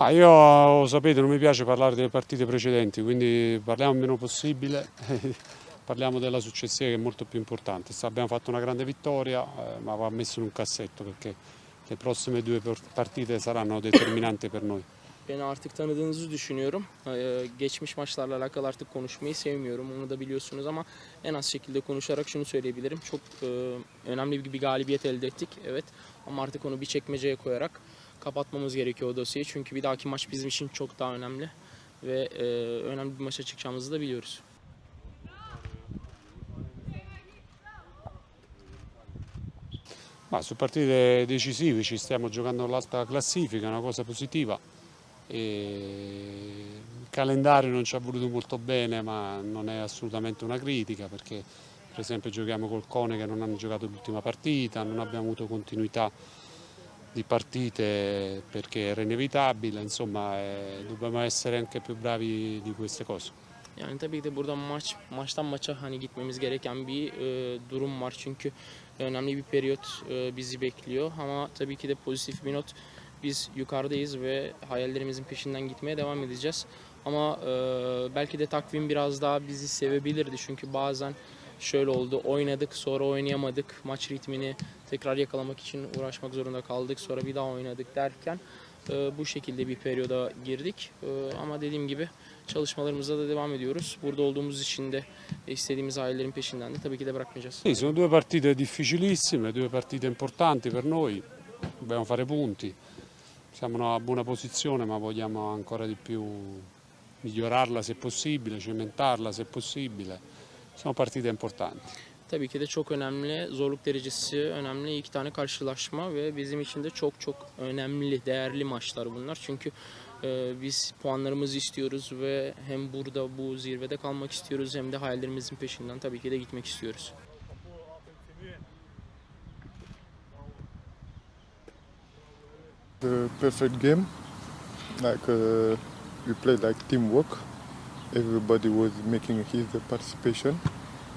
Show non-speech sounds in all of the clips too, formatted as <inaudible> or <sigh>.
Ma io sapete non mi piace parlare delle partite precedenti, quindi parliamo il meno possibile, <laughs> parliamo della successiva che è molto più importante. Abbiamo fatto una grande vittoria, eh, ma va messo in un cassetto perché le prossime due partite saranno determinanti per noi. Beni artık tanıdığınızı düşünüyorum. Ee, geçmiş maçlarla alakalı artık konuşmayı sevmiyorum. Onu da biliyorsunuz ama en az şekilde konuşarak şunu söyleyebilirim. Çok e, önemli bir galibiyet elde ettik. Evet. Ama artık onu bir çekmeceye koyarak kapatmamız gerekiyor o dosyayı. Çünkü bir dahaki maç bizim için çok daha önemli. Ve e, önemli bir maça çıkacağımızı da biliyoruz. Ma su partite decisive ci stiamo giocando l'alta classifica, una cosa positiva. E il calendario non ci ha voluto molto bene, ma non è assolutamente una critica perché per esempio giochiamo col Cone che non hanno giocato l'ultima partita, non abbiamo avuto continuità di partite perché era inevitabile, insomma eh, dobbiamo essere anche più bravi di queste cose. Yani tabii ki de burada maç maçtan maça hani gitmemiz gereken bir e, durum var. Çünkü önemli bir periyot e, bizi bekliyor. Ama tabii ki de pozitif bir not. Biz yukarıdayız ve hayallerimizin peşinden gitmeye devam edeceğiz. Ama e, belki de takvim biraz daha bizi sevebilirdi. Çünkü bazen şöyle oldu oynadık sonra oynayamadık. Maç ritmini tekrar yakalamak için uğraşmak zorunda kaldık sonra bir daha oynadık derken e, bu şekilde bir periyoda girdik. E, ama dediğim gibi çalışmalarımıza da devam ediyoruz. Burada olduğumuz için de istediğimiz ailelerin peşinden de tabii ki de bırakmayacağız. Sì, sono due partite difficilissime, due partite importanti per noi, dobbiamo fare punti, siamo in una buona posizione ma vogliamo ancora di più migliorarla se possibile, cementarla se possibile, sono partite importanti. Tabii ki de çok önemli, zorluk derecesi önemli iki tane karşılaşma ve bizim için de çok çok önemli, değerli maçlar bunlar. Çünkü e, biz puanlarımızı istiyoruz ve hem burada bu zirvede kalmak istiyoruz hem de hayallerimizin peşinden tabii ki de gitmek istiyoruz. The perfect game. Like uh, we played like teamwork. Everybody was making his participation.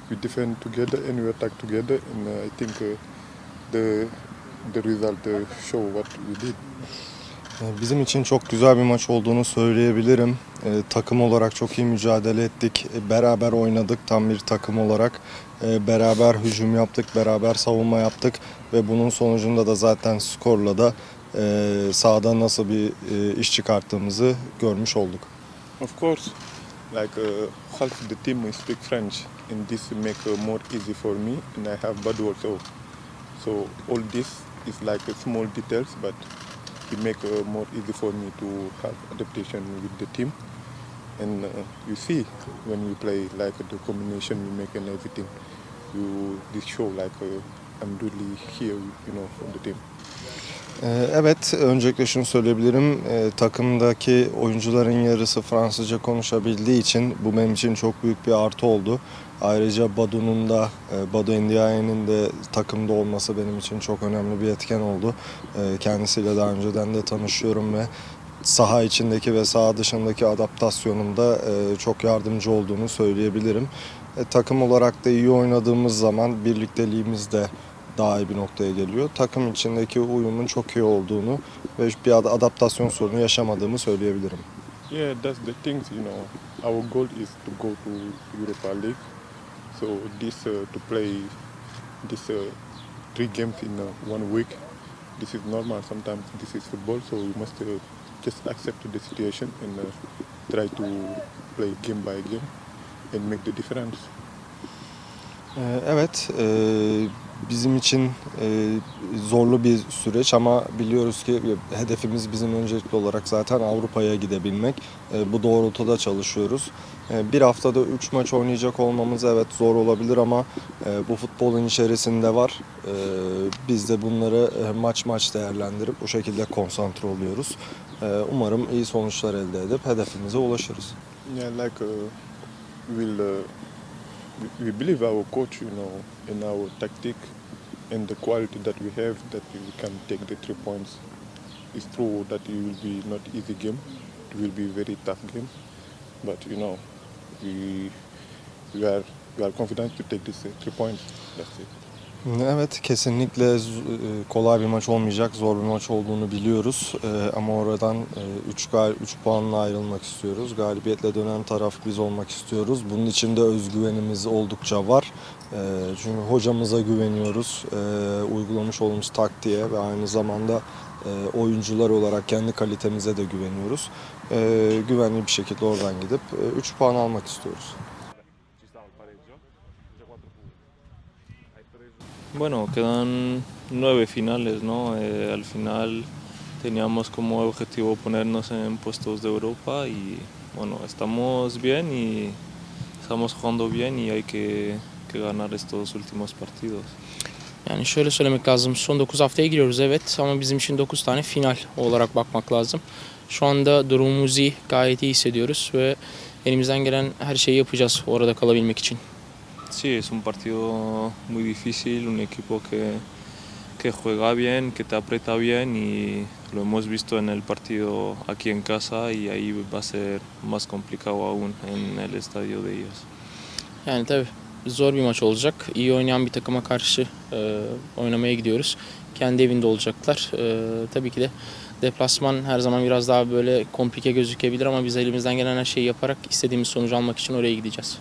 We defend together and we attack together, and uh, I think uh, the the result uh, show what we did. Ee, Bizim için çok güzel bir maç olduğunu söyleyebilirim. Ee, takım olarak çok iyi mücadele ettik. Ee, beraber oynadık tam bir takım olarak. Ee, beraber hücum yaptık, beraber savunma yaptık ve bunun sonucunda da zaten skorla da e, sahada nasıl bir e, iş çıkarttığımızı görmüş olduk. Of course, like uh, half the team speak French, and this make uh, more easy for me, and I have Badu also. So all this is like uh, small details, but it make uh, more easy for me to have adaptation with the team. And uh, you see when we play like the combination we make and everything, you this show like uh, I'm really here, you know, from the team. Ee, Evet, öncelikle şunu söyleyebilirim. Ee, Takımdaki oyuncuların yarısı Fransızca konuşabildiği için bu benim için çok büyük bir artı oldu. Ayrıca Badu'nun da, e, Badu Ndiaye'nin de takımda olması benim için çok önemli bir etken oldu. Ee, Kendisiyle daha önceden de tanışıyorum ve saha içindeki ve saha dışındaki adaptasyonumda e, çok yardımcı olduğunu söyleyebilirim. E, Takım olarak da iyi oynadığımız zaman birlikteliğimiz de daha iyi bir noktaya geliyor. Takım içindeki uyumun çok iyi olduğunu ve bir ad- adaptasyon sorunu yaşamadığımı söyleyebilirim. Yeah, that's the things, you know. Our goal is to go to Europa League. So this uh, to play this uh, three games in uh, one week. This is normal. Sometimes this is football, so we must uh, just accept the situation and uh, try to play game by game and make the difference. Ee, Evet, e, bizim için e, zorlu bir süreç ama biliyoruz ki hedefimiz bizim öncelikli olarak zaten Avrupa'ya gidebilmek. E, Bu doğrultuda çalışıyoruz. E, Bir haftada 3 maç oynayacak olmamız evet zor olabilir ama e, bu futbolun içerisinde var. E, Biz de bunları e, maç maç değerlendirip bu şekilde konsantre oluyoruz. E, Umarım iyi sonuçlar elde edip hedefimize ulaşırız. Yeah, like uh, we'll uh, we- believe our coach, you know, in our tactic and the quality that we have that we can take the three points. It's true that it will be not easy game. It will be very tough game, but you know, we we are we are confident to take this uh, three points. That's it. Evet kesinlikle e, kolay bir maç olmayacak, zor bir maç olduğunu biliyoruz. E, Ama oradan 3 3 puanla ayrılmak istiyoruz. Galibiyetle dönen taraf biz olmak istiyoruz. Bunun için de özgüvenimiz oldukça var. E, Çünkü hocamıza güveniyoruz. E, Uygulamış olduğumuz taktiğe ve aynı zamanda e, oyuncular olarak kendi kalitemize de güveniyoruz. E, Güvenli bir şekilde oradan gidip 3 puan almak istiyoruz. Bueno, quedan nueve finales, ¿no? Eh, al final teníamos como objetivo ponernos en puestos de Europa y bueno, estamos bien y estamos jugando bien y hay que, que ganar estos últimos partidos. Yani şöyle söylemek lazım. Son 9 haftaya giriyoruz evet ama bizim için 9 tane final olarak bakmak lazım. Şu anda durumumuz iyi, gayet iyi hissediyoruz ve elimizden gelen her şeyi yapacağız orada kalabilmek için. Sí, es un partido muy difícil, un equipo que, que juega bien, que te aprieta bien y lo hemos visto en el partido aquí en casa y ahí va a ser más complicado aún en el estadio de ellos. Yani tabii zor bir maç olacak. İyi oynayan bir takıma karşı e, oynamaya gidiyoruz. Kendi evinde olacaklar. E, tabii ki de deplasman her zaman biraz daha böyle komplike gözükebilir ama biz elimizden gelen her şeyi yaparak istediğimiz sonucu almak için oraya gideceğiz.